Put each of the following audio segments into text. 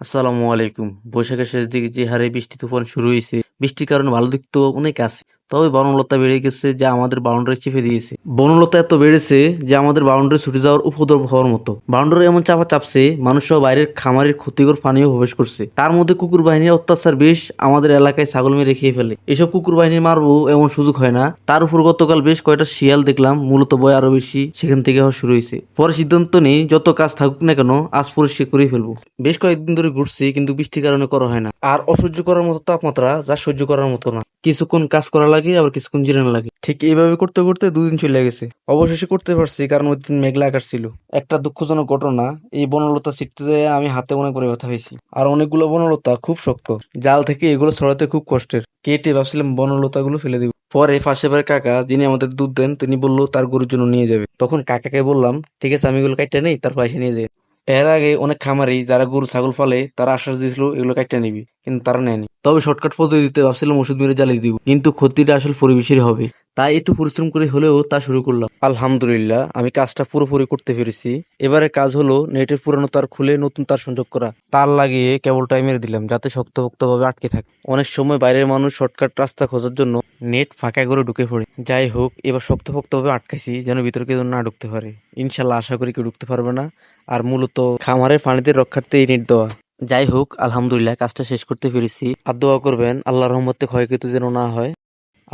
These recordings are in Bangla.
আসসালামু আলাইকুম। বৈশাখের শেষ দিকে যে হারে বৃষ্টি, তুফান শুরু হয়েছে বৃষ্টির কারণে ভালো দিক তো অনেক আছে। তবে বনলতা বেড়ে গেছে যা আমাদের বাউন্ডারি চেপে দিয়েছে। বনলতা এত বেড়েছে যে আমাদের বাউন্ডারি ছুটে যাওয়ার উপদ্রব হওয়ার মতো। বাউন্ডারি এমন চাপা চাপছে মানুষ সহ বাইরের খামারের ক্ষতিকর পানীয় প্রবেশ করছে। তার মধ্যে কুকুর বাহিনীর অত্যাচার বেশ আমাদের এলাকায় ছাগল মেরে খেয়ে ফেলে। এসব কুকুর বাহিনী মারবো এমন সুযোগ হয় না। তার উপর গতকাল বেশ কয়টা শিয়াল দেখলাম, মূলত বয় আরও বেশি, সেখান থেকে হওয়া শুরু হয়েছে। পরে সিদ্ধান্ত নেই, যত কাজ থাকুক না কেন, আজ পরিষ্কার করেই ফেলব। বেশ কয়েকদিন ধরে ঘুরছি, কিন্তু বৃষ্টির কারণে করা হয় না। আর অসহ্য করার মতো তাপমাত্রা যা সহ্য করার মতো না। কিছুক্ষণ কাজ করা লাগে, আবার কিছুক্ষণ জিরানো লাগে। ঠিক এইভাবে করতে করতে দুদিন চলে গেছে। অবশেষে করতে পারছি, কারণ ওই দিন মেঘলা আকাশ ছিল। একটা দুঃখজনক ঘটনা, এই বনলতা ছিটতে দেয় আমি হাতে অনেক বড় ব্যথা হয়েছি আর অনেকগুলো বনলতা খুব শক্ত। জাল থেকে এগুলো ছড়াতে খুব কষ্টের। কেটে ভাবছিলাম বনলতা গুলো ফেলে দিব। পরে পাশে বাড়ির কাকা, যিনি আমাদের দুধ দেন, তিনি বলল, তার গরুর জন্য নিয়ে যাবে। তখন কাকাকে বললাম, ঠিক আছে, আমি এগুলো কাটতে নেই, তার পয়সা নিয়ে যাই। এর আগে অনেক খামারি, যারা গরু, ছাগল ফালে তারা আশ্বাস দিয়েছিল, এগুলো কাটতে নিবি। কিন্তু তারা নেয়নি। তবে শর্টকাট পদ্ধতিতে ভাবছিলাম ওষুধ মেরে জ্বালিয়ে দিব। কিন্তু ক্ষতিটা আসলে পরিবেশের হবে। তাই একটু পরিশ্রম করে হলেও তা শুরু করলাম। আলহামদুলিল্লাহ, আমি কাজটা পুরোপুরি করতে পেরেছি। এবারে কাজ হলো নেটের পুরানো তার খুলে নতুন তার সংযোগ করা। তার লাগিয়ে কেবল টাইমের দিলাম যাতে শক্তপোক্ত ভাবে আটকে থাকে। অনেক সময় বাইরের মানুষ শর্টকাট রাস্তা খোঁজার জন্য নেট ফাঁকা করে ঢুকে পড়ে। যাই হোক, এবার শক্তপোক্ত ভাবে আটকাইছি যেন ভিতরে না ঢুকতে পারে। ইনশাল্লাহ আশা করি কেউ ঢুকতে পারবে না। আর মূলত খামারের পানিদের রক্ষার্থে এই নেট দেওয়া। যাই হোক আলহামদুলিল্লাহ, কাজটা শেষ করতে পেরেছি। আর দোয়া করবেন আল্লাহ রহমতে ক্ষয়ক্ষতি যেন না হয়।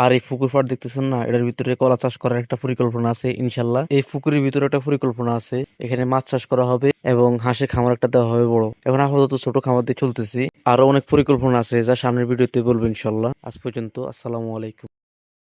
আর এই পুকুর পাড় দেখতেছেন না, এটার ভিতরে কলা চাষ করার একটা পরিকল্পনা আছে ইনশাল্লাহ এই পুকুরের ভিতরে একটা পরিকল্পনা আছে, এখানে মাছ চাষ করা হবে এবং হাঁসের খামার একটা দেওয়া হবে বড়। এখন আপাতত ছোট খামার দিয়ে চলতেছি। আরও অনেক পরিকল্পনা আছে, যা সামনের ভিডিওতে বলব ইনশাল্লাহ আজ পর্যন্ত, আসসালামু আলাইকুম।